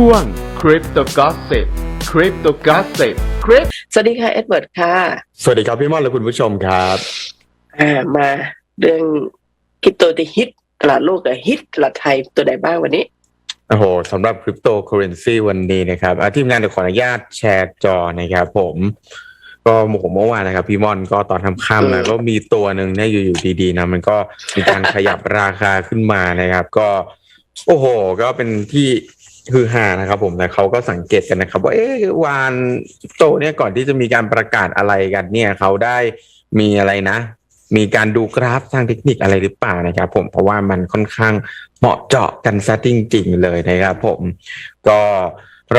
ช่วง Crypto Gossip Crypto Gossip Crypto สวัสดีค่ะ เอ็ดเวิร์ดค่ะ สวัสดีครับพี่ม่อนและคุณผู้ชมครับอ่ามาเรื่องคริปโตที่ฮิตตลาดโลกกับฮิตตลาดไทยตัวไหนบ้างวันนี้ โอ้โหสำหรับคริปโตเคอเรนซีวันนี้นะครับอะทีมงานเดี๋ยวขออนุญาตแชร์จอนะครับผมก็โมโหเมื่อวานนะครับพี่ม่อนก็ตอนทำค่ำนะก็มีตัวหนึ่งเนี่ยอยู่ๆดีๆนะมันก็มีการขยับราคาขึ้นมานะครับ ก็ โอ้โห ก็เป็นที่ คือหานะครับผมแต่เขาก็สังเกตกันนะครับ ว่าเอ๊ะวานโตเนี่ยก่อนที่จะมีการประกาศอะไรกันเนี่ยเขาได้มีอะไรนะ มีการดูกราฟทางเทคนิคอะไรหรือเปล่านะครับ ผมเพราะว่ามันค่อนข้างเหมาะเจาะกันซะจริงๆเลยนะครับ ผมก็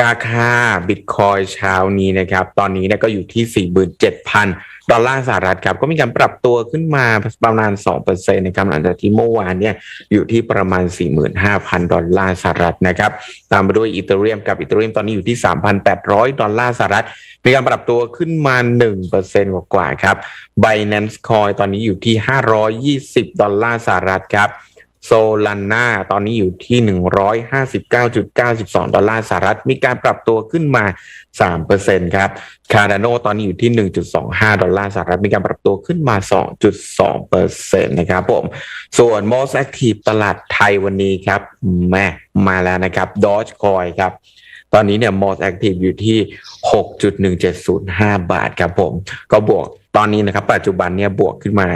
ราคาบิตคอยเช้านี้นะครับ ตอนนี้เนี่ยก็อยู่ที่ 47,000 ดอลลาร์สหรัฐครับ ก็มีการปรับตัวขึ้นมาประมาณ2%นะครับหลังจากที่เมื่อวานเนี่ยอยู่ที่ประมาณ 45,000 ดอลลาร์สหรัฐนะครับ ตามไปด้วยอีเทเรียมกับอีเทเรียมตอนนี้อยู่ที่ 3,800 ดอลลาร์สหรัฐ มีการปรับตัวขึ้นมา 1%กว่าๆครับ Binance Coin ตอนนี้อยู่ที่ 520 ดอลลาร์สหรัฐครับ โซลาน่าตอนนี้อยู่ที่ 159.92 ดอลลาร์สหรัฐ มีการปรับตัวขึ้นมา 3%ครับคาร์ดานโนตอนนี้อยู่ที่ 1.25 ดอลลาร์สหรัฐ มีการปรับตัวขึ้นมา 2.2%นะครับผม ส่วน most active ตลาดไทยวันนี้ครับแม่มาแล้วนะครับดอจคอยครับ ตอนนี้เนี่ย most active อยู่ที่ 6.1705 บาทครับผม ก็บวกตอนนี้นะครับปัจจุบันเนี่ยบวกขึ้นมา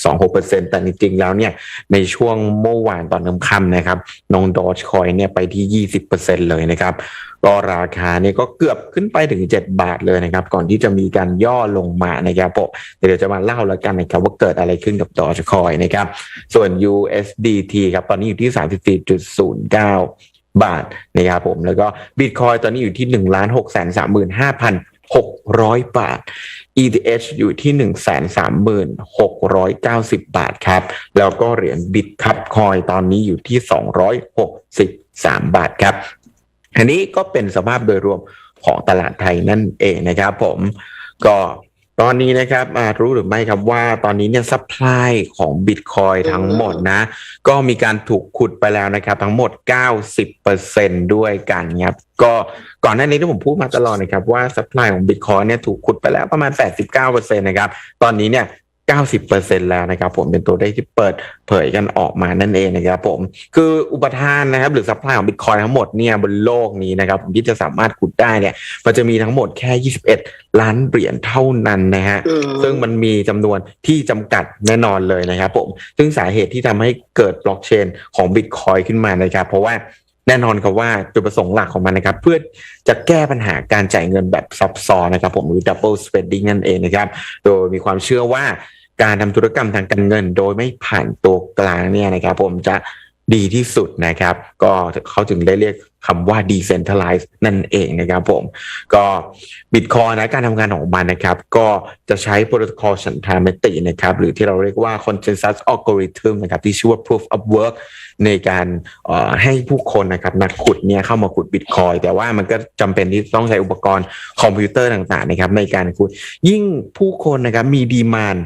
14.26%แต่จริงๆแล้วเนี่ยในช่วงเมื่อวานตอนค่ำนะครับน้องดอชคอยเนี่ยไปที่ 20%เลยนะครับ ก็ราคาเนี่ยก็เกือบขึ้นไปถึง 7 บาทเลยนะครับ ก่อนที่จะมีการย่อลงมานะครับผมเดี๋ยวจะมาเล่าแล้วกันนะครับว่าเกิดอะไรขึ้นกับดอชคอยนะครับ ส่วน USDT ครับตอนนี้อยู่ที่ 34.09 บาทนะครับผมแล้วก็บิตคอยตอนนี้อยู่ที่1 6 3 5 6 0 0บาท ETH อยู่ที่136,90บาทครับ แล้วก็เหรียญบิตคับคอยตอนนี้อยู่ที่263บาทครับ อันนี้ก็เป็นสภาพโดยรวมของตลาดไทยนั่นเองนะครับผมก็ ตอนนี้นะครับอ่ารู้หรือไม่ครับว่าตอนนี้เนี่ยซัพพลายของบิตคอยทั้งหมดนะ ก็มีการถูกขุดไปแล้วนะครับ ทั้งหมด 90%ด้วยกันครับก็ก่อนหน้านี้ที่ผมพูดมาตลอดนะครับว่าซัพพลายของบิตคอยเนี่ยถูกขุดไปแล้วประมาณ 89%นะครับ ตอนนี้เนี่ย 90%แล้วนะครับผมเป็นตัวเลขที่เปิดเผยกันออกมานั่นเองนะครับผม คืออุปทานนะครับหรือซัพพลายของบิตคอยทั้งหมดเนี่ยบนโลกนี้นะครับผมที่จะสามารถขุดได้เนี่ยมันจะมีทั้งหมดแค่ 21 ล้านเหรียญเท่านั้นนะฮะอืมซึ่งมันมีจำนวนที่จำกัดแน่นอนเลยนะครับผม ซึ่งสาเหตุที่ทำให้เกิดบล็อกเชนของบิตคอยขึ้นมานะครับเพราะว่าแน่นอนครับว่าจุดประสงค์หลักของมันนะครับ เพื่อจะแก้ปัญหาการจ่ายเงินแบบซับซ้อนนะครับผมหรือ double spending นั่นเองนะครับ โดยมีความเชื่อว่า การทำธุรกรรมทางการเงิน โดยไม่ผ่านตัวกลางเนี่ยนะครับ ผมจะดีที่สุดนะครับ ก็เขาจึงได้เรียกคำว่า decentralized นั่นเองนะครับผม ก็บิตคอยนะการทำงานของมันนะครับ ก็จะใช้โปรโตคอลสันธามตินะครับ หรือที่เราเรียกว่า consensus algorithm นะครับ ที่ชื่อว่า proof of work ในการให้ผู้คนนะครับ นักขุดเนี่ยเข้ามาขุดบิตคอยแต่ว่ามันก็จำเป็นที่ต้องใช้อุปกรณ์คอมพิวเตอร์ต่างๆนะครับ ในการขุดยิ่งผู้คนนะครับมีดีมาน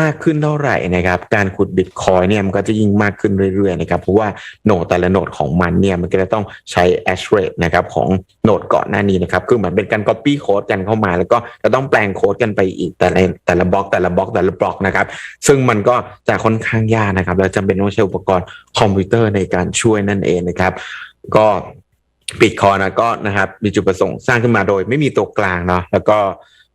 มากขึ้นเท่าไหร่นะครับ การขุดบิตคอยเนี่ยมันก็จะยิ่งมากขึ้นเรื่อยๆนะครับ เพราะว่าโหนดแต่ละโหนดของมันเนี่ยมันก็จะต้องใช้ hash rate นะครับของโหนดก่อนหน้านี้นะครับ คือเหมือนเป็นการ copy โค้ดกันเข้ามา แล้วก็จะต้องแปลงโค้ดกันไปอีกแต่ละแต่ละบล็อกแต่ละบล็อกแต่ละบล็อกนะครับ ซึ่งมันก็จะค่อนข้างยากนะครับแล้วจำเป็นต้องใช้อุปกรณ์คอมพิวเตอร์ในการช่วยนั่นเองนะครับ ก็บิตคอยนะก็นะครับมีจุดประสงค์สร้างขึ้นมาโดยไม่มีตัวกลางเนาะแล้วก็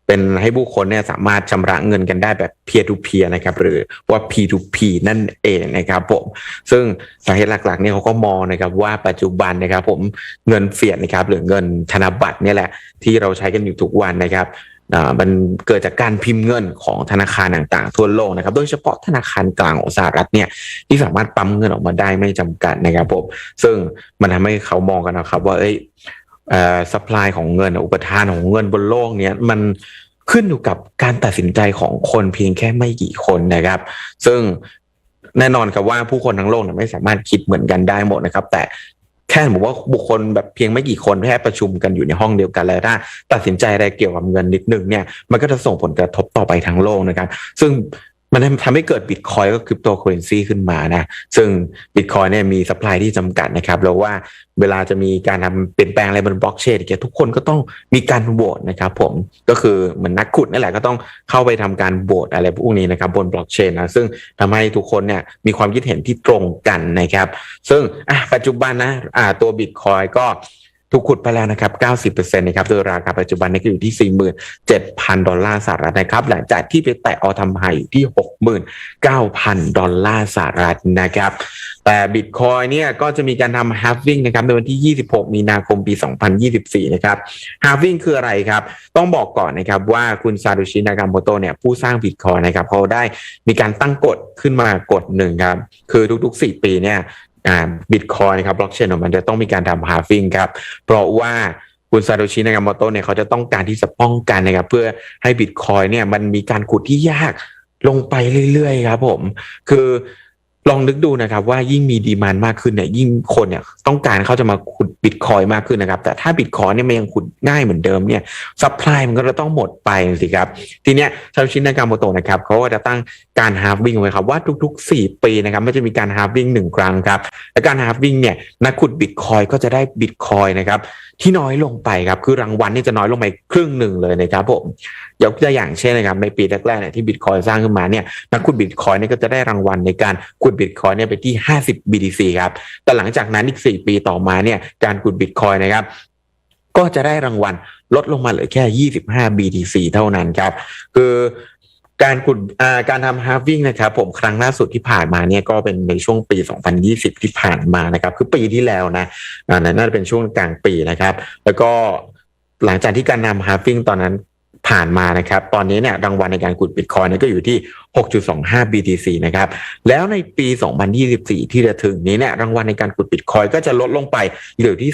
เป็นให้ผู้คนเนี่ยสามารถชำระเงินกันได้แบบ peer to peer นะครับหรือว่า P to P นั่นเองนะครับผมซึ่งสาเหตุหลักๆเนี่ยเขาก็มองนะครับว่าปัจจุบันนะครับผมเงินเฟียดนะครับหรือเงินธนบัตรเนี่ยแหละที่เราใช้กันอยู่ทุกวันนะครับมันเกิดจากการพิมพ์เงินของธนาคารต่างๆ ทั่วโลกนะครับ โดยเฉพาะธนาคารกลางของสหรัฐเนี่ยที่สามารถปั๊มเงินออกมาได้ไม่จำกัดนะครับผมซึ่งมันทำให้เขามองกันนะครับว่าเอ้ย สป라이ของเงินอุปทานของเงินบนโลกเนี้ยมันขึ้นอยู่กับการตัดสินใจของคนเพียงแค่ไม่กี่คนนะครับ ซึ่งแน่นอนครับว่าผู้คนทั้งโลกเนี่ยไม่สามารถคิดเหมือนกันได้หมดนะครับ แต่แค่บอกว่าบุคคลแบบเพียงไม่กี่คนแค่ประชุมกันอยู่ในห้องเดียวกันแล้วถ้าตัดสินใจอะไรเกี่ยวกับเงินนิดนึงเนี่ยมันก็จะส่งผลกระทบต่อไปทั้งโลกนะครับ ซึ่ง มันทำให้เกิดบิตคอยก็คริปโตเคอเรนซีขึ้นมานะ ซึ่งบิตคอยเนี่ยมีสป라이ที่จำกัดนะครับ แล้วว่าเวลาจะมีการทำเปลี่ยนแปลงอะไรบนบล็อกเชนเนี่ยทุกคนก็ต้องมีการโหวตนะครับผมก็คือเหมือนนักขุดนั่นแหละก็ต้องเข้าไปทำการโหวตอะไรพวกนี้นะครับบนบล็อกเชนนะซึ่งทำให้ทุกคนเนี่ยมีความคิดเห็นที่ตรงกันนะครับ ซึ่งปัจจุบันนะตัวบิตคอยก็ ถูกขุดไปแล้วนะครับ 90%นะครับ โดยราคาปัจจุบันนี่ก็อยู่ที่ 47,000 ดอลลาร์สหรัฐนะครับ หลังจากที่ไปแตะออทำไฮอยู่ที่ 69,000 ดอลลาร์สหรัฐนะครับ แต่บิตคอยเนี่ยก็จะมีการทำ halving นะครับในวันที่ 26 มีนาคมปี 2024 นะครับ halving คืออะไรครับ ต้องบอกก่อนนะครับว่าคุณซา t ุชินากาโมโตเนี่ยผู้สร้างบิตคอยนะครับเขาได้มีการตั้งกฎขึ้นมากฎหนึ่งครับ คือทุกๆ 4 ปีเนี่ย อ่าบิตคอยนะครับบล็อกเชนของมันจะต้องมีการทำฮาฟิงครับ เพราะว่าคุณซาโตชินากาโมโตเนี่ยเขาจะต้องการที่จะป้องกันนะครับเพื่อให้บิตคอยเนี่ยมันมีการขุดที่ยากลงไปเรื่อยๆครับผม คือ ลองนึกดูนะครับว่ายิ่งมีดีมานมากขึ้นเนี่ยยิ่งคนเนี่ยต้องการเขาจะมาขุดบิตคอยมากขึ้นนะครับ แต่ถ้าบิตคอยเนี่ยมันยังขุดง่ายเหมือนเดิมเนี่ยซัพพลายมันก็จะต้องหมดไปสิครับ ทีเนี้ยชาวชินนากาโมโตะนะครับเขาก็จะตั้งการฮาร์ฟวิ่งไว้ครับว่าทุก ๆ 4 ปีนะครับมันจะมีการฮาร์ฟวิ่งหนึ่งครั้งครับและการฮาร์ฟวิ่งเนี่ยนักขุดบิตคอยก็จะได้บิตคอยนะครับที่น้อยลงไปครับคือรางวัลนี่จะน้อยลงไปครึ่งหนึ่งเลยนะครับผมยกตัวอย่างเช่นนะครับในปีแรกๆเนี่ยที่บิตคอยสร้างขึ้นมาเนี่ยนักขุดบิตคอยเนี่ยก็จะได้รางวัลในการขุดบิตคอยเนี่ยไปที่ 50 BTC ครับ แต่หลังจากนั้นอีก 4 ปีต่อมาเนี่ยการขุดบิตคอยนะครับก็จะได้รางวัลลดลงมาเหลือแค่ 25 BTC เท่านั้นครับ คือการขุดการทำฮาร์วิ่งนะครับผมครั้งล่าสุดที่ผ่านมาเนี่ยก็เป็นในช่วงปี 2020 ที่ผ่านมานะครับ คือปีที่แล้วนะอ่าน่าจะเป็นช่วงกลางปีนะครับ แล้วก็หลังจากที่การนำฮาร์วิ่งตอนนั้น ผ่านมานะครับ ตอนนี้เนี่ยรางวัลในการขุดบิตคอยนี่ก็อยู่ที่ 6.25 BTC นะครับ แล้วในปี 2024 ที่จะถึงนี้เนี่ยรางวัลในการขุดบิตคอยน์ก็จะลดลงไปเหลือที่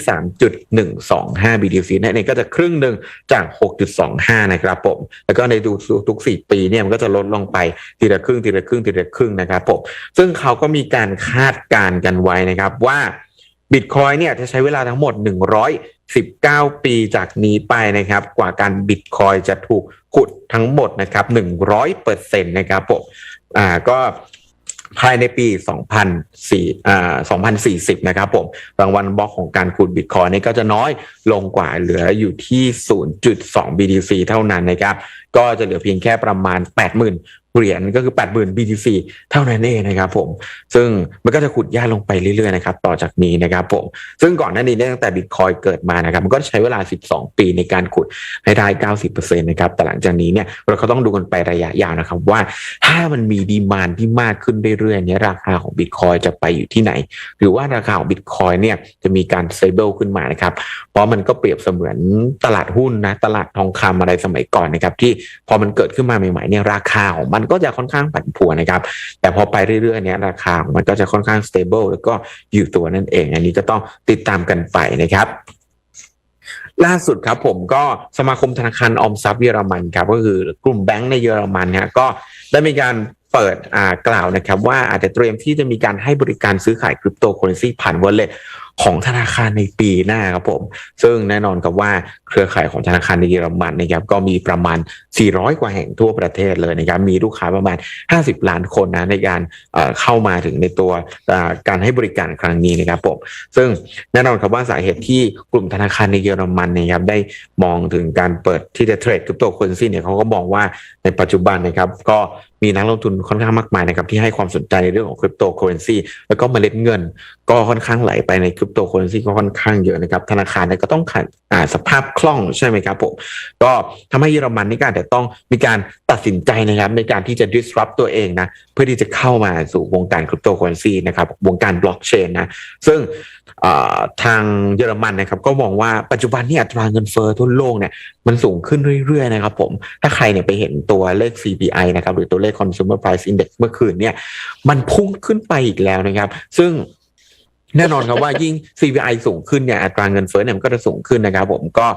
3.125 BTC นั่นเองก็จะครึ่งหนึ่งจาก 6.25 นะครับผม แล้วก็ในดูทุก 4 ปีเนี่ยมันก็จะลดลงไปทีละครึ่งทีละครึ่งทีละครึ่งนะครับผม ซึ่งเขาก็มีการคาดการณ์กันไว้นะครับว่าบิตคอยเนี่ยจะใช้เวลาทั้งหมด 19 ปีจากนี้ไปนะครับ กว่าการบิตคอยจะถูกขุดทั้งหมดนะครับ100เปอร์เซ็นต์นะครับผมอ่าก็ภายในปี 2004อ่า2040 นะครับผม รางวัลบล็อกของการขุดบิตคอยนี่ก็จะน้อยลงกว่าเหลืออยู่ที่ 0.2 BTC เท่านั้นนะครับ ก็จะเหลือเพียงแค่ประมาณ80,000 เหรียญก็คือ 80,000 BTC เท่านั้นเองนะครับผม ซึ่งมันก็จะขุดยากลงไปเรื่อยๆนะครับต่อจากนี้นะครับผม ซึ่งก่อนหน้านี้เนี่ตั้งแต่บิตคอยเกิดมานะครับ มันก็ใช้เวลา 12 ปีในการขุดให้ได้ 90%นะครับแต่หลังจากนี้เนี่ยเราก็ต้องดูกันไประยะยาวนะครับว่าถ้ามันมีดีมานที่มากขึ้นเรื่อยๆเนี่ยราคาของบิตคอยจะไปอยู่ที่ไหน หรือว่าราคาของบิตคอยเนี่ยจะมีการ stable ขึ้นมานะครับเพราะมันก็เปรียบเสมือนตลาดหุ้นนะตลาดทองคำอะไรสมัยก่อนนะครับที่พอมันเกิดขึ้นมาใหม่ๆเนี่ยราคาของมันก็จะค่อนข้างผันผวนนะครับ แต่พอไปเรื่อยๆเนี่ยราคาของมันก็จะค่อนข้าง stable แล้วก็อยู่ตัวนั่นเอง อันนี้ก็ต้องติดตามกันไปนะครับล่าสุดครับผมก็สมาคมธนาคารออมทรัพย์เยอรมันครับก็คือกลุ่มแบงก์ในเยอรมันเนี่ยก็ได้มีการเปิดกล่าวนะครับ ว่าอาจจะเตรียมที่จะมีการให้บริการซื้อขายคริปโตเคอเรนซีผ่านวอลเล็ต ของธนาคารในปีหน้าครับผม ซึ่งแน่นอนกับว่าเครือข่ายของธนาคารในเยอรมันนะครับก็มีประมาณ 400 กว่าแห่งทั่วประเทศเลยนะครับมีลูกค้าประมาณ 50 ล้านคนนะในการเข้ามาถึงในตัวการให้บริการครั้งนี้นะครับผมซึ่งแน่นอนครับว่าสาเหตุที่กลุ่มธนาคารในเยอรมันนะครับได้มองถึงการเปิดที่จะเทรดคริปโตเคอเรนซีเนี่ยเขาก็มองว่าในปัจจุบันนะครับก็มีนักลงทุนค่อนข้างมากมายนะครับที่ให้ความสนใจในเรื่องของคริปโตเคอเรนซีแล้วก็เมล็ดเงิน ก็ค่อนข้างไหลไปในคริปโตเคอเรนซีก็ค่อนข้างเยอะนะครับ ธนาคารเนี่ยก็ต้องขาดอ่าสภาพคล่องใช่ไหมครับผม ก็ทำให้เยอรมันนี่ก็อาจจะต้องมีการตัดสินใจนะครับในการที่จะ disrupt ตัวเองนะเพื่อที่จะเข้ามาสู่วงการคริปโตเคอเรนซีนะครับวงการบล็อกเชนนะซึ่งทางเยอรมันนะครับก็มองว่าปัจจุบันนี่อัตราเงินเฟ้อทั่วโลกเนี่ยมันสูงขึ้นเรื่อยๆนะครับผมถ้าใครเนี่ยไปเห็นตัวเลข CPI นะครับหรือตัวเลข Consumer Price Index เมื่อคืนเนี่ยมันพุ่งขึ้นไปอีกแล้วนะครับ ซึ่ง แน่นอนครับว่ายิ่ง CPI สูงขึ้นเนี่ยอัตราเงินเฟ้อเนี่ยมันก็จะสูงขึ้นนะครับ ผมก็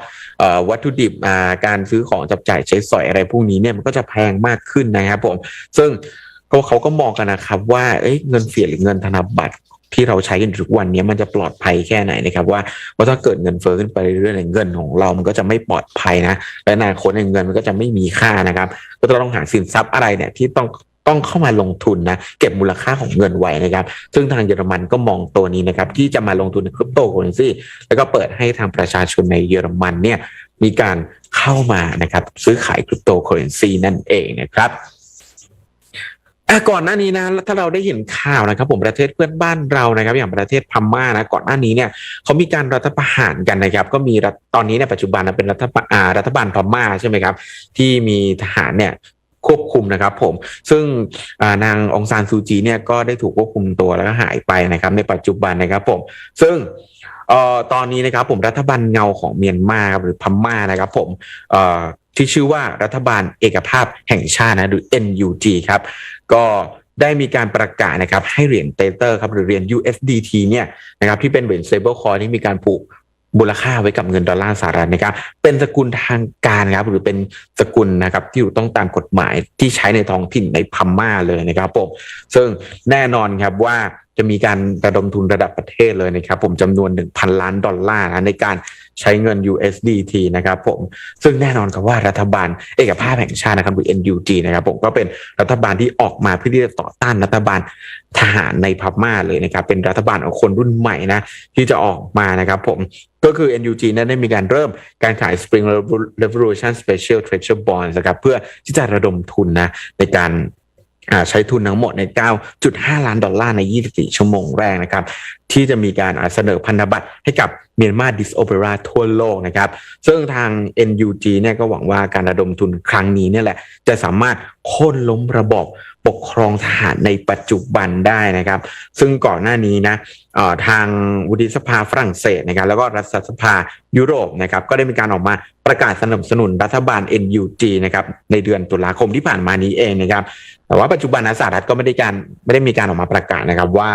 วัตถุดิบการซื้อของจับจ่ายใช้สอยอะไรพวกนี้เนี่ยมันก็จะแพงมากขึ้นนะครับผม ซึ่งก็เขาก็มองกันนะครับว่าเเงินเฟียดหรือเงินธนบัตรที่เราใช้กันทุกวันนี้มันจะปลอดภัยแค่ไหนนะครับ ว่าว่าถ้าเกิดเงินเฟ้อขึ้นไปเรื่อยๆเงินของเรา มันก็จะไม่ปลอดภัยนะ และอนาคตเงินมันก็จะไม่มีค่านะครับ ก็ต้องหาสินทรัพย์อะไรเนี่ยที่ต้อง ต้องเข้ามาลงทุนนะเก็บมูลค่าของเงินไว้นะครับ ซึ่งทางเยอรมันก็มองตัวนี้นะครับที่จะมาลงทุนในคริปโตเคอเรนซีแล้วก็เปิดให้ทางประชาชนในเยอรมันเนี่ยมีการเข้ามานะครับซื้อขายคริปโตเคอเรนซีนั่นเองนะครับก่อนหน้านี้นะถ้าเราได้เห็นข่าวนะครับ ผมประเทศเพื่อนบ้านเรานะครับ อย่างประเทศพม่านะก่อนหน้านี้เนี่ยเขามีการรัฐประหารกันนะครับ ก็มีรัฐตอนนี้ในยปัจจุบันเป็นรัฐบาลอ่ารัฐบาลพม่าใช่ไหมครับ ที่มีทหารเนี่ย ควบคุมนะครับผมซึ่งนางองซานซูจีเนี่ยก็ได้ถูกควบคุมตัวแล้วก็หายไปนะครับในปัจจุบันนะครับผมซึ่งออตอนนี้นะครับผมรัฐบาลเงาของเมียนมารหรือพม่านะครับผมที่ชื่อว่ารัฐบาลเอกภาพแห่งชาตินะหรือ NUG ครับก็ได้มีการประกาศนะครับให้เหรียญเตเตอร์ครับหรือเหรียญ USDT เนี่ยนะครับที่เป็นเหรียญ stable coin ที่มีการผูก มูลค่าไว้กับเงินดอลลาร์สหรัฐนะครับเป็นสกุลทางการครับหรือเป็นสกุลนะครับที่อยู่ต้องตามกฎหมายที่ใช้ในท้องถิ่นในพม่าเลยนะครับผมซึ่งแน่นอนครับว่า จะมีการระดมทุนระดับประเทศเลยนะครับ ผมจำนวน 1,000 ล้านดอลลาร์นะในการใช้เงิน USDT นะครับผมซึ่งแน่นอนครับว่ารัฐบาลเอกภาพแห่งชาตินะครับหรือ NUG นะครับผมก็เป็นรัฐบาลที่ออกมาเพื่อที่จะต่อต้านรัฐบาลทหารในพม่าเลยนะครับเป็นรัฐบาลของคนรุ่นใหม่นะที่จะออกมานะครับผมก็คือ NUG นั้นได้มีการเริ่มการขาย Spring Revolution Special Treasure Bonds นะครับเพื่อที่จะระดมทุนนะในการ ใช้ทุนทั้งหมดใน 9.5 ล้านดอลลาร์ใน 24 ชั่วโมงแรกนะครับ ที่จะมีการเสนอพันธบัตรให้กับเมียนมาดิสโอเปราทั่วโลกนะครับ ซึ่งทาง NUG เนี่ยก็หวังว่าการระดมทุนครั้งนี้เนี่ยแหละ จะสามารถโค่นล้มระบอบปกครองทหารในปัจจุบันได้นะครับ ซึ่งก่อนหน้านี้นะทางวุฒิสภาฝรั่งเศสนะครับแล้วก็รัฐสภายุโรปนะครับก็ได้มีการออกมาประกาศสนับสนุนรัฐบาล NUG นะครับในเดือนตุลาคมที่ผ่านมานี้เองนะครับแต่ว่าปัจจุบันนะสหรัฐก็ไม่ได้การไม่ได้มีการออกมาประกาศนะครับว่า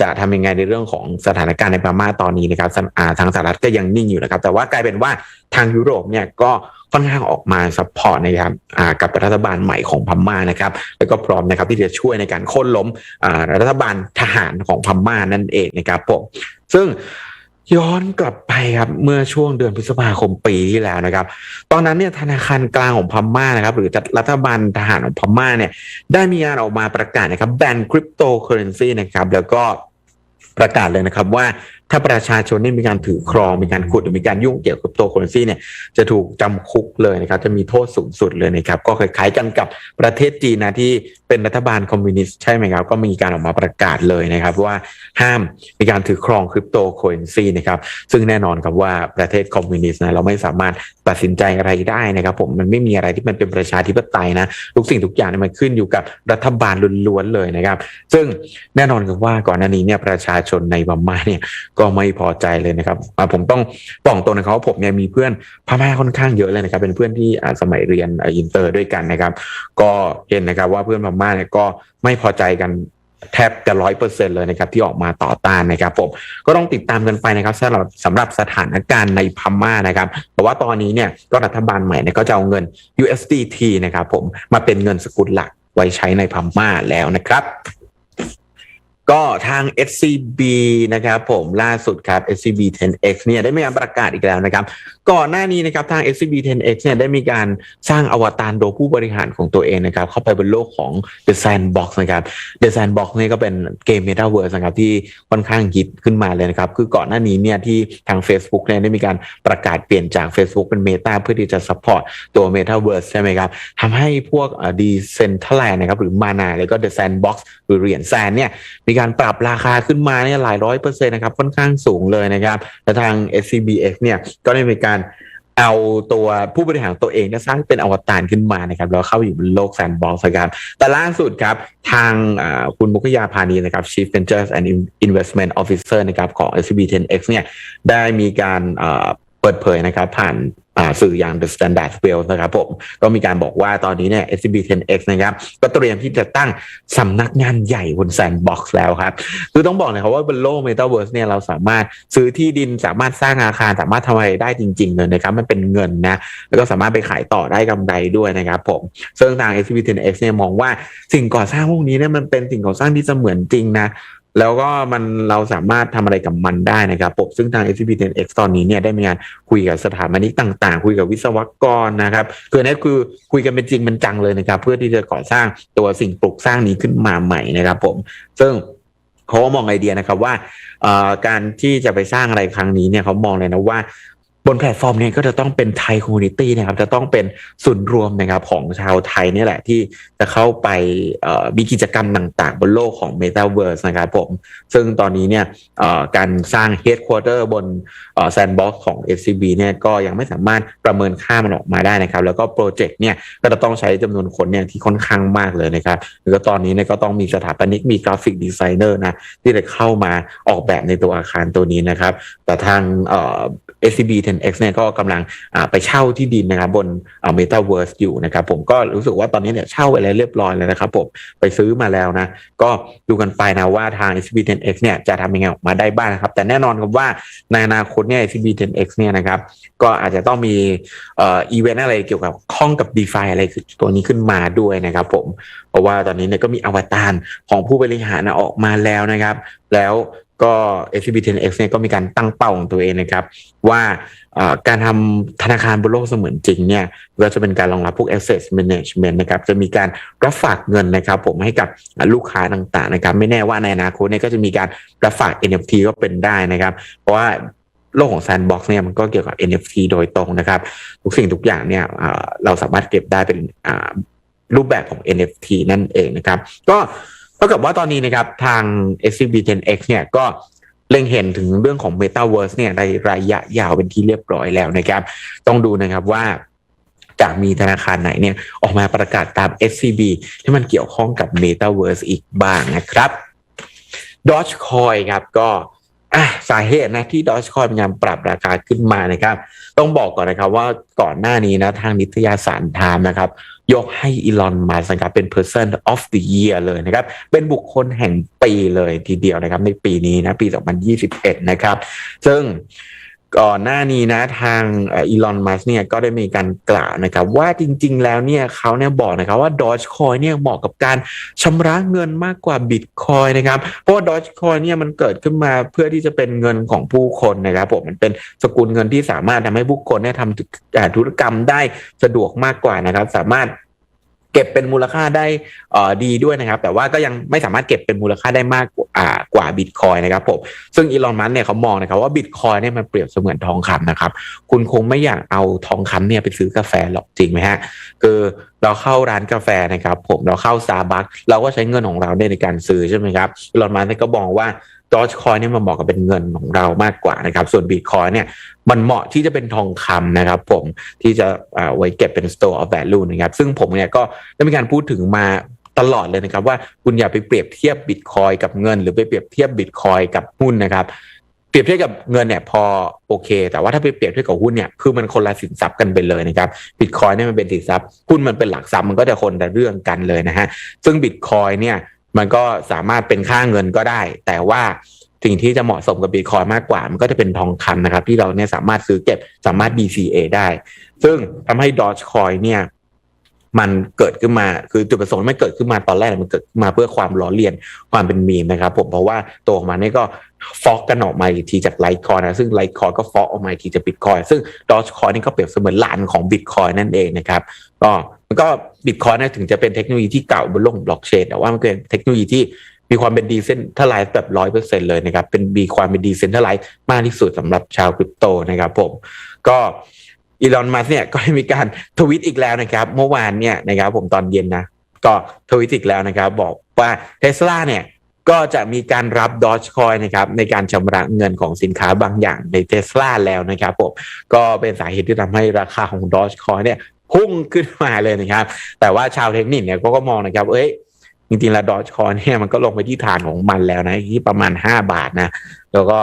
จะทำยังไงในเรื่องของสถานการณ์ในพม่าตอนนี้นะครับสอ่าทางสหรัฐก็ยังนิ่งอยู่นะครับ แต่ว่ากลายเป็นว่าทางยุโรปเนี่ยก็ค่อนข้างออกมาซัพพอร์ตนะครับกับรัฐบาลใหม่ของพม่านะครับ แล้วก็พร้อมนะครับที่จะช่วยในการโค่นล้มรัฐบาลทหารของพม่านั่นเองนะครับผมซึ่งย้อนกลับไปครับเมื่อช่วงเดือนพฤษภาคมปีที่แล้วนะครับ ตอนนั้นเนี่ยธนาคารกลางของพม่านะครับ หรือรัฐบาลทหารของพม่าเนี่ยได้มีการออกมาประกาศนะครับแบนคริปโตเคอเรนซีนะครับแล้วก็ ประกาศเลยนะครับว่า ถ้าประชาชนนี่มีการถือครองมีการขุดหรือมีการยุ่งเกี่ยวกับคริปโตเคอเรนซีเนี่ยจะถูกจำคุกเลยนะครับจะมีโทษสูงสุดเลยนะครับก็คล้ายๆกันกับประเทศจีนนะที่เป็นรัฐบาลคอมมิวนิสต์ใช่ไหมครับก็มีการออกมาประกาศเลยนะครับว่าห้ามมีการถือครองคริปโตเคอเรนซีนะครับซึ่งแน่นอนครับว่าประเทศคอมมิวนิสต์นะเราไม่สามารถตัดสินใจอะไรได้นะครับผมมันไม่มีอะไรที่มันเป็นประชาธิปไตยนะทุกสิ่งทุกอย่างเนี่ยมันขึ้นอยู่กับรัฐบาลล้วนๆเลยนะครับ ซึ่งแน่นอนครับว่าก่อนหน้านี้เนี่ยประชาชนในพม่าเนี่ยก็ไม่พอใจเลยนะครับผมต้องบอกตรงนะครับว่าผมเนี่ยมีเพื่อนพม่าค่อนข้างเยอะเลยนะครับ เป็นเพื่อนที่สมัยเรียนอินเตอร์ด้วยกันนะครับ ก็เห็นนะครับว่าเพื่อนพม่าเนี่ยก็ไม่พอใจกันแทบจะร้อยเปอร์เซ็นเลยนะครับที่ออกมาต่อต้านนะครับผมก็ต้องติดตามกันไปนะครับสำหรับสำหรับสถานการณ์ในพม่านะครับแต่ว่าตอนนี้เนี่ยก็รัฐบาลใหม่เนี่ยก็จะเอาเงิน USDT นะครับผมมาเป็นเงินสกุลหลักไว้ใช้ในพม่าแล้วนะครับ ก็ทาง SCB นะครับผมล่าสุดครับ SCB 10X เนี่ยได้มีการประกาศอีกแล้วนะครับ ก่อนหน้านี้นะครับทาง SCB 10X เนี่ยได้มีการสร้างอวตารโดยผู้บริหารของตัวเองนะครับเข้าไปบนโลกของ The Sandbox นะครับ The Sandbox เนี่ยก็เป็นเกม Metaverse นะครับที่ค่อนข้างฮิตขึ้นมาเลยนะครับ คือก่อนหน้านี้เนี่ยที่ทาง Facebook เนี่ยได้มีการประกาศเปลี่ยนจาก Facebook เป็น Meta เพื่อที่จะ support ตัว Metaverse ใช่ไหมครับทำให้พวกดีเซนทัลแลนนะครับหรือมานาแล้วก็ The Sandbox หรือเหรียญแซนเนี่ยมีการปรับราคาขึ้นมาเนี่ยหลายร้อยเปอร์เซ็นต์นะครับค่อนข้างสูงเลยนะครับและทาง SCBX เนี่ยก็ได้มีการเอาตัวผู้บริหารตัวเองเนี่ยสร้างเป็นอวตารขึ้นมานะครับแล้วเข้าอยู่บนโลกแซนบ็อกซ์ครับแต่ล่าสุดครับ ทางคุณมุกยาพานีนะครับ Chief Ventures and Investment Officer นะครับของ SCB 10X เนี่ยได้มีการเปิดเผยนะครับผ่าน สื่ออย่าง The Standard Well นะครับผมก็มีการบอกว่าตอนนี้เนี่ย SCB 10X นะครับก็เตรียมที่จะตั้งสำนักงานใหญ่บนแซนด์บ็อกซ์แล้วครับ คือต้องบอกเลยครับว่าบนโลก Metaverse เนี่ยเราสามารถซื้อที่ดินสามารถสร้างอาคารสามารถทำอะไรได้จริง ๆ เลยนะครับ มันเป็นเงินนะ แล้วก็สามารถไปขายต่อได้กำไรด้วยนะครับผมซึ่งทาง SCB 10X เนี่ยมองว่าสิ่งก่อสร้างพวกนี้เนี่ยมันเป็นสิ่งก่อสร้างที่เสมือนจริงนะ แล้วก็มันเราสามารถทำอะไรกับมันได้นะครับผมซึ่งทาง SCB 10X ตอนนี้เนี่ยได้มีการคุยกับสถาปนิกต่างๆ คุยกับวิศวกรนะครับคือนนี้คือคุยกันเป็นจริงเป็นจังเลยนะครับ เพื่อที่จะก่อสร้างตัวสิ่งปลูกสร้างนี้ขึ้นมาใหม่นะครับผมซึ่งเขามองไอเดียนะครับว่าการที่จะไปสร้างอะไรครั้งนี้เนี่ยเขามองเลยนะว่า บนแพลตฟอร์มเนี่ยก็จะต้องเป็นไทยคอมมูนิตี้นะครับจะต้องเป็นศูนย์รวมนะครับของชาวไทยนี่แหละที่จะเข้าไปมีกิจกรรมต่างๆ บนโลกของ Metaverse นะครับผม ซึ่งตอนนี้เนี่ยการสร้าง Headquarter บนแซนด์บ็อกของ SCB เนี่ยก็ยังไม่สามารถประเมินค่ามันออกมาได้นะครับ แล้วก็โปรเจกต์เนี่ยก็จะต้องใช้จำนวนคนเนี่ยที่ค่อนข้างมากเลยนะครับแล้วก็ตอนนี้เนี่ยก็ต้องมีสถาปนิกมีกราฟิกดีไซเนอร์นะที่จะเข้ามาออกแบบในตัวอาคารตัวนี้นะครับ แต่ทางเ SCB 10X เนี่ยก็กำลังไปเช่าที่ดินนะครับบนอ่า Metaverse อยู่นะครับผมก็รู้สึกว่าตอนนี้เนี่ยเช่าไปแล้วเรียบร้อยแล้วนะครับผมไปซื้อมาแล้วนะ ก็ดูกันไปนะว่าทาง SCB 10X เนี่ยจะทำยังไงออกมาได้บ้างนะครับ แต่แน่นอนครับว่าในอนาคตเนี่ย SCB 10X เนี่ยนะครับก็อาจจะต้องมีอีเวนต์อะไรเกี่ยวกับข้องกับ DeFi อะไรตัวนี้ขึ้นมาด้วยนะครับผมเพราะว่าตอนนี้เนี่ยก็มีอวตารของผู้บริหารออกมาแล้วนะครับ แล้ว ก็ SCB 10X เนี่ยก็มีการตั้งเป้าของตัวเองนะครับ ว่าการทำธนาคารบนโลกเสมือนจริงเนี่ยก็จะเป็นการรองรับพวก asset management นะครับจะมีการรับฝากเงินนะครับผมให้กับลูกค้าต่างๆนะครับ ไม่แน่ว่าในอนาคตเนี่ยก็จะมีการรับฝาก NFT ก็เป็นได้นะครับ เพราะว่าโลกของ Sandbox เนี่ยมันก็เกี่ยวกับ NFT โดยตรงนะครับ ทุกสิ่งทุกอย่างเนี่ยเราสามารถเก็บได้เป็นรูปแบบของ NFT นั่นเองนะครับ ก็ เท่ากับว่าตอนนี้นะครับทาง SCB 10X เนี่ยก็เล็งเห็นถึงเรื่องของ Metaverse เนี่ยในระยะยาวเป็นที่เรียบร้อยแล้วนะครับ ต้องดูนะครับว่าจะมีธนาคารไหนเนี่ยออกมาประกาศตาม SCB ที่มันเกี่ยวข้องกับ Metaverse อีกบ้างนะครับ Dogecoin ครับก็ สาเหตุนะที่ดอชคอยพยายามปรับราคาขึ้นมานะครับ ต้องบอกก่อนนะครับว่าก่อนหน้านี้นะทางนิตยสารไทม์นะครับ ยกให้อีลอนมัสนะครับเป็น person of the year เลยนะครับ เป็นบุคคลแห่งปีเลยทีเดียวนะครับ ในปีนี้นะ ปี 2021 นะครับ ซึ่ง ก่อนหน้านี้นะทางอีลอนมัสเนี่ยก็ได้มีการกล่าวนะครับว่าจริงๆแล้วเนี่ยเขาเนี่ยบอกนะครับว่า Dogecoin เนี่ยเหมาะกับการชำระเงินมากกว่า Bitcoin นะครับเพราะว่า Dogecoin เนี่ยมันเกิดขึ้นมาเพื่อที่จะเป็นเงินของผู้คนนะครับผมมันเป็นสกุลเงินที่สามารถทำให้ผู้คนเนี่ยทำธุรกรรมได้สะดวกมากกว่านะครับ สามารถ เก็บเป็นมูลค่าได้เอ่อดีด้วยนะครับ แต่ว่าก็ยังไม่สามารถเก็บเป็นมูลค่าได้มากกว่าอ่ากว่าบิตคอยนะครับผมซึ่งอีลอนมัสเนี่ยเขามองนะครับว่าบิตคอยเนี่ยมันเปรียบเสมือนทองคำนะครับ คุณคงไม่อยากเอาทองคำเนี่ยไปซื้อกาแฟหรอกจริงไหมฮะคือเราเข้าร้านกาแฟนะครับ ผมเราเข้าซาบัคเราก็ใช้เงินของเราในการซื้อใช่ไหมครับอีลอนมัสเนี่ยก็บอกว่า ดอ g คอยเนี่ยมันเหมาะกับเป็นเงินของเรามากกว่านะครับ ส่วนบิตคอยเนี่ยมันเหมาะที่จะเป็นทองคำนะครับผมที่จะเอาไว้เก็บเป็น store of value นะครับ ซึ่งผมเนี่ยก็ได้มีการพูดถึงมาตลอดเลยนะครับ ว่าคุณอย่าไปเปรียบเทียบบิตคอยกับเงิน หรือไปเปรียบเทียบบิตคอยกับหุ้นนะครับเปรียบเทียบกับเงินเนี่ยพอโอเค แต่ว่าถ้าไปเปรียบเทียบกับหุ้นเนี่ยคือมันคนละสินทรัพย์กันไปเลยนะครับบิตคอยเนี่ยมันเป็นสินทรัพย์หุ้นมันเป็นหลักทรัพย์มันก็จะคนละเรื่องกันเลยนะฮะซึ่งบิตคอยเนี่ย มันก็สามารถเป็นค่าเงินก็ได้ แต่ว่าสิ่งที่จะเหมาะสมกับบิตคอยมากกว่า มันก็จะเป็นทองคำนะครับ ที่เราเนี่ยสามารถซื้อเก็บสามารถ DCA ได้ ซึ่งทำให้ Dogecoin เนี่ยมันเกิดขึ้นมาคือจุดประสงค์ไม่เกิดขึ้นมาตอนแรกมันเกิดขึ้นมาเพื่อความล้อเลียนความเป็นมีมนะครับผมเพราะว่าตัวออกมาเนี่ยก็ฟอกกันออกมาอีกทีจากไลท์คอยนะซึ่งไลท์คอยก็ฟอกออกมาอีกทีจากบิตคอยซึ่งดอ g คอยนี่ก็เปรียบเสมือนหลานของบิตคอยนั่นเองนะครับก็ มันก็บิตคอยนะถึงจะเป็นเทคโนโลยีที่เก่าบนโลกบล็อกเชนแต่ว่ามันเป็นเทคโนโลยีที่มีความเป็นดีเซนทัลไลซ์แบบร้อยเปอร์เซ็นเลยนะครับ เป็นมีความเป็นดีเซนทัลไลซ์มากที่สุดสำหรับชาวคริปโตนะครับผม ก็อีลอนมัสเนี่ยก็ได้มีการทวิตอีกแล้วนะครับ เมื่อวานเนี่ยนะครับผมตอนเย็นนะ ก็ทวิตอีกแล้วนะครับ บอกว่าเทสลาเนี่ยก็จะมีการรับ Dogecoin นะครับในการชำระเงินของสินค้าบางอย่างในเทสลาแล้วนะครับผมก็เป็นสาเหตุที่ทำให้ราคาของ Dogecoin เนี่ย พุ่งขึ้นมาเลยนะครับ แต่ว่าชาวเทคนิคเนี่ยก็ก็มองนะครับ เอ้ยจริงๆแล้ว Dogecoin เนี่ยมันก็ลงไปที่ฐานของมันแล้วนะที่ประมาณ 5 บาทนะ แล้วก็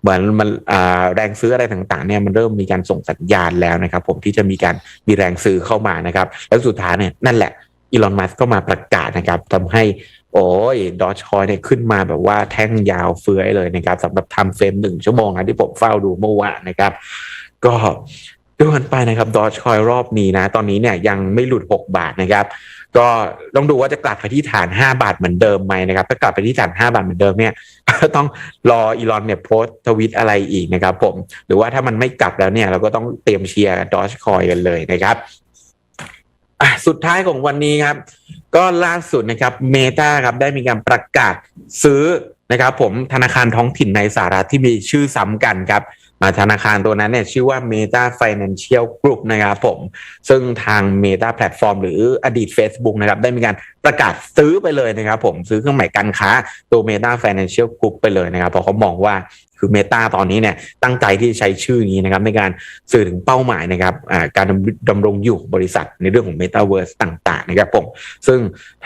เหมือนมันอ่าแรงซื้ออะไรต่างๆเนี่ยมันเริ่มมีการส่งสัญญาณแล้วนะครับ ผมที่จะมีการมีแรงซื้อเข้ามานะครับ แล้วสุดท้ายเนี่ยนั่นแหละอีลอนมัสก็มาประกาศนะครับทำให้โอ้ยดอ g คอยเนี่ยขึ้นมาแบบว่าแท่งยาวเฟื้อยเลยนะครับสำหรับทำเฟรมหนึ่งชั่วโมงนะที่ผมเฝ้าดูเมื่อวานนะครับ ก็ ดูกันไปนะครับดอ g คอยรอบนี้นะ ตอนนี้เนี่ยยังไม่หลุด 6 บาทนะครับ ก็ต้องดูว่าจะกลับไปที่ฐาน 5 บาทเหมือนเดิมไหมนะครับ ถ้ากลับไปที่ฐาน 5 บาทเหมือนเดิมเนี่ยต้องรออีลอนเนี่ยโพสต์ทวิตอะไรอีกนะครับผม หรือว่าถ้ามันไม่กลับแล้วเนี่ย เราก็ต้องเตรียมเชียร์ดอชคอยกันเลยนะครับสุดท้ายของวันนี้ครับ ก็ล่าสุดนะครับเมตาครับได้มีการประกาศซื้อนะครับผมธนาคารท้องถิ่นในสหรัฐที่มีชื่อซ้ำกันครับ ธนาคารตัวนั้นเนี่ยชื่อว่า Meta Financial Group นะครับผม ซึ่งทาง Meta Platform หรืออดีต Facebook นะครับได้มีการประกาศซื้อไปเลยนะครับผมซื้อเครื่องหมายการค้าตัว Meta Financial Group ไปเลยนะครับเพราะเขามองว่า คือ Meta ตอนนี้เนี่ยตั้งใจที่จะใช้ชื่อนี้นะครับในการสื่อถึงเป้าหมายนะครับการดำดำรงอยู่บริษัทในเรื่องของ Metaverse ต่างๆนะครับผมซึ่ง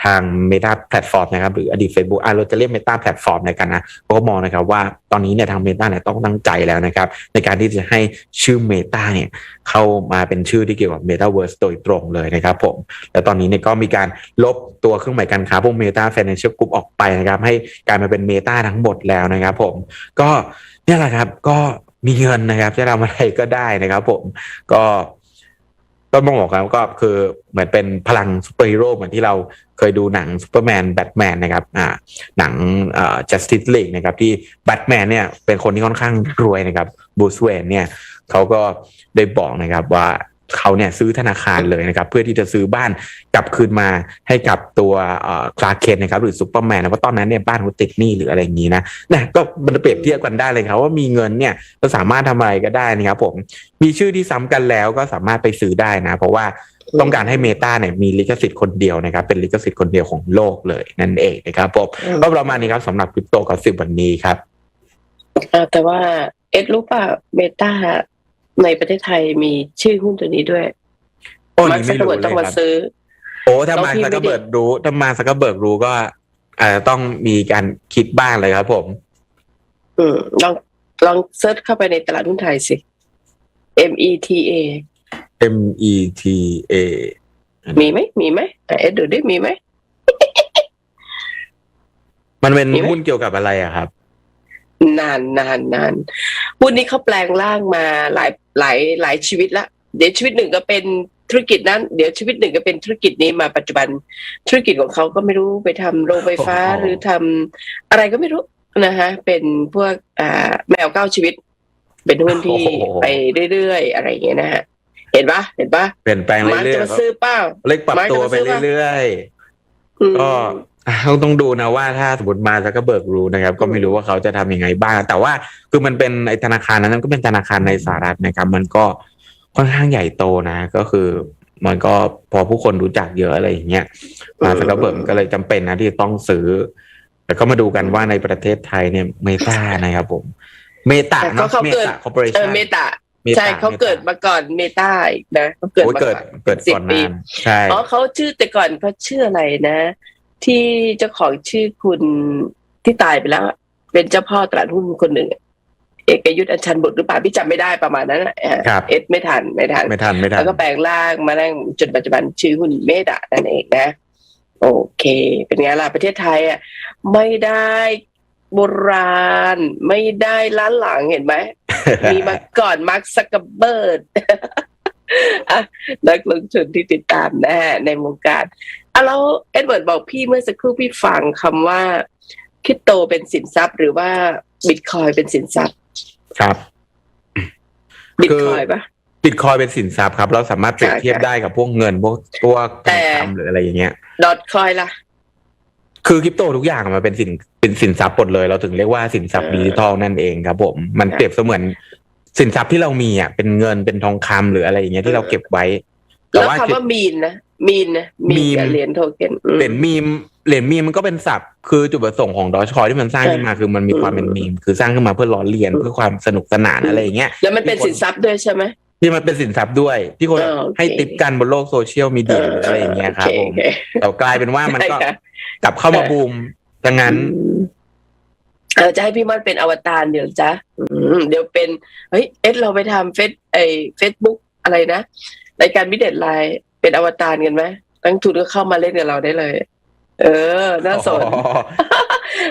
ทาง Meta Platform นะครับหรืออดีต Facebook เราจะเรียก Meta Platform ในกันนะก็มองนะครับว่าตอนนี้เนี่ยทาง Meta เนี่ยต้องตั้งใจแล้วนะครับในการที่จะให้ชื่อ Meta เนี่ยเข้ามาเป็นชื่อที่เกี่ยวกับ Metaverse โดยตรงเลยนะครับผมแล้วตอนนี้เนี่ยก็มีการลบตัวเครื่องหมายการค้าพวก Meta Financial Group ออกไปนะครับให้กลายมาเป็น Meta ทั้งหมดแล้วนะครับผมก็นี่ยแหละครับ ก็มีเงินนะครับจะทำอะไรก็ได้นะครับผมก็ก็มองบอกครับก็คือเหมือนเป็นพลังซูเปอร์ฮีโร่เหมือนที่เราเคยดูหนังซูเปอร์แมนแบทแมนนะครับอ่าหนังเอ่อ Justice League นะครับที่แบทแมนเนี่ยเป็นคนที่ค่อนข้างรวยนะครับบูสเวนเนี่ยเขาก็ได้บอกนะครับว่า เขาเนี่ยซื้อธนาคารเลยนะครับเพื่อที่จะซื้อบ้านกลับคืนมาให้กับตัวคลาร์เคนนะครับหรือซูเปอร์แมนนะเพราะตอนนั้นเนี่ยบ้านเขาติดหนี้หรืออะไรอย่างนี้นะนะก็มันเปรียบเทียบกันได้เลยครับว่ามีเงินเนี่ยก็สามารถทำอะไรก็ได้นะครับผมมีชื่อที่ซ้ำกันแล้วก็สามารถไปซื้อได้นะ เพราะว่าต้องการให้เมตาเนี่ยมีลิขสิทธิ์คนเดียวนะครับ เป็นลิขสิทธิ์คนเดียวของโลกเลยนั่นเองนะครับผมก็ประมาณนี้ครับสำหรับคริปโตกับสิบวันนี้ครับอ่าแต่ว่าเอ็ดรู้ป่ะเมตา ในประเทศไทยมีชื่อหุ้นตัวนี้ด้วยโอ้มาร์นี่คซัไม่กเกอร์รู้เบิร์เลต้องยมาครับ ซื้อ โอ้ถ้าน้องมาพี่สักไม่ก็ได้เบิร์ดรู้ถ้ามาสักก็เบิร์ดรู้ก็อาจจะต้องมีการคิดบ้างเลยครับ ผม อืมลองลองเซิร์ชเข้าไปในตลาดหุ้นไทยสิ M E T A M E T A มีไหมมีไหมอะเอ็ดดูดิมีไหม มันเป็นมีไหม หุ้นเกี่ยวกับอะไรอะครับ นานนานนานหุ้นนี้เขาแปลงร่างมาหลายหลายหลายชีวิตละ เดี๋ยวชีวิตหนึ่งก็เป็นธุรกิจนั้น เดี๋ยวชีวิตหนึ่งก็เป็นธุรกิจนี้มาปัจจุบันธุรกิจของเขาก็ไม่รู้ไปทำโรงไฟฟ้าอ๋อหรือทำอะไรก็ไม่รู้นะฮะเป็นพวกอ่าแมวเก้าชีวิต เป็นหุ้นที่ไปเรื่อยๆ อะไรอย่างเงี้ยนะฮะเห็นปะเห็นปะเปลี่ยนแปลงมาร์คเรื่อจะยมาซื้อเป้าๆเล็กปรับตัวไปเรื่อยอืมๆก็ ต้องต้องดูนะว่าถ้าสมมติมาสักก็เบิร์กรู้นะครับ ก็ไม่รู้ว่าเขาจะทำยังไงบ้าง แต่ว่าคือมันเป็นไอธนาคารนั้นก็เป็นธนาคารในสหรัฐนะครับ มันก็ค่อนข้างใหญ่โตนะ ก็คือ มันก็พอผู้คนรู้จักเยอะอะไรอย่างเงี้ยมาสักก็เบิร์กก็เลยจำเป็นนะที่ต้องซื้อแต่ก็มาดูกันว่าในประเทศไทยเนี่ยเมตานะครับผม เมตาแต่เนาะเขาเมเกิดตาคอร์ปอเรเอชั่อนเมตาเมตาใช่เขาเกิดมาก่อนเมตาอีกนะเขาเกิดโอ้ยมาเกิดก่อนเกิดสิบก่อนปีนานใช่อ๋อเขาชื่อแต่ก่อนเขาชื่ออะไรนะ ที่เจ้าของชื่อคุณที่ตายไปแล้วอะเป็นเจ้าพ่อตลาดหุ้นคนหนึ่งอะเอกยุทธอัญชันบุตรหรือเปล่าพี่จำไม่ได้ประมาณนั้นอะอ่าครับเอ็ดไม่ทันไม่ทันไม่ทันไม่ทันแล้วก็แปลงร่างมาแร่งจนปัจจุบันชื่อหุ้นเมดะนั่นเองนะ โอเค เป็นไงล่ะประเทศไทยอะไม่ได้โบราณไม่ได้ล้านหลังเห็นไหมมีมาก่อนมาร์คซักเกอร์เบิร์ดอะนักลงทุนที่ติดตามแน่ในวงการ อะแล้วเอ็ดเวิร์ดบอกพี่เมื่อสักครู่พี่ฟังคำว่าคริปโตเป็นสินทรัพย์ หรือว่าบิตคอยเป็นสินทรัพย์ ครับบิตคอยปะบิตคอยเป็นสินทรัพย์ครับ เราสามารถเปรียบใช่เทียบใช่ได้กับพวกเงินพวกตัวทแต่องคำหรืออะไรอย่างเงี้ย ดอทคอยล่ะ คือคริปโตทุกอย่างมันเป็นสินเป็นสินทรัพย์หมดเลย เราถึงเรียกว่าสินทรัพย์เออดิจิทัลนั่นเองครับ ผม มันครับเปรียบเสมือนสินทรัพย์ที่เรามีอะเป็นเงินเป็นทองคำหรืออะไรอย่างเงี้ยที่เราเก็บไว้ แต่แล้วว่าคำว่ามีนนะ มีนนะมีนกับมีนเหรียญโทเค็นอืมเหรียญมีมเหรียญมีมมันก็เป็นศัพท์คือจุดประสงค์ของดอชคอยที่มันสร้างใช่ขึ้นมาคือมันมีความเป็นอืมมีมคือสร้างขึ้นมาเพื่อล้อเลียนอืมเพื่อความสนุกสนานอะไรอย่างเงี้ยแล้วมันเป็นสินทรัพย์ด้วยใช่ไหมที่มันเป็นสินทรัพย์ด้วย ที่คนเออโอเคให้ติปกันบนโลกโซเชียลมีเดียหรืออะไรอย่างเงี้ยครับผมโอเคแต่กลายเป็นว่ามันก็ได้ค่ะกลับเข้ามาบูมดังนั้นอืมเออจะให้พี่ม่อนเป็นอวตารเดี๋ยวจ้ะอืมเดี๋ยวเป็นเฮ้ยเอ็ดเราไปทำเฟซไอเฟซบุ๊กอะไรนะรายการมิเด็ดไลน์ เป็นอวตารกันไหมนักทุนก็เข้ามาเล่นกับเราได้เลย เออ น่าสนอ๋อ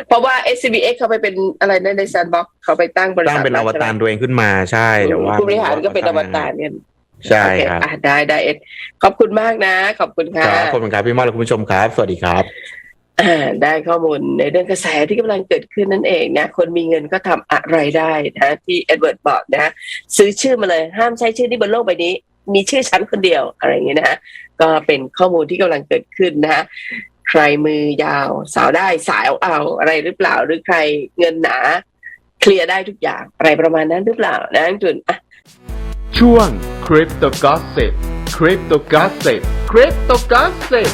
เพราะว่า SCBX เขาไปเป็นอะไรนะในแซนบ็อกเขาไปตั้งบริษัทตั้งเป็นอวตารตัวเองขึ้นมาใช่แต่ว่าผู้บริหารก็เป็นอวตารกันใช่โอเคครับอะได้ได้เอ็ดขอบคุณมากนะ ขอบคุณคค่ะรับขอบคุณครับพี่มอสและคุณผู้ชมครับ สวัสดีครับอ่าได้ข้อมูลในเรื่องกระแสที่กำลังเกิดขึ้นนั่นเองนะ คนมีเงินก็ทำอะไรได้นะที่เอ็ดเวิร์ดบอกนะ ซื้อชื่อมาเลยห้ามใช้ชื่อที่บนโลกใบนี้ มีชื่อชั้นคนเดียวอะไรอย่างเงี้ยนะฮะก็เป็นข้อมูลที่กำลังเกิดขึ้นนะฮะใครมือยาวสาวได้สายเอาอะไรหรือเปล่า หรือใครเงินหนาเคลียร์ได้ทุกอย่างอะไรประมาณนั้นหรือเปล่านะจุนอะช่วง Crypto Gossip Crypto Gossip Crypto Gossip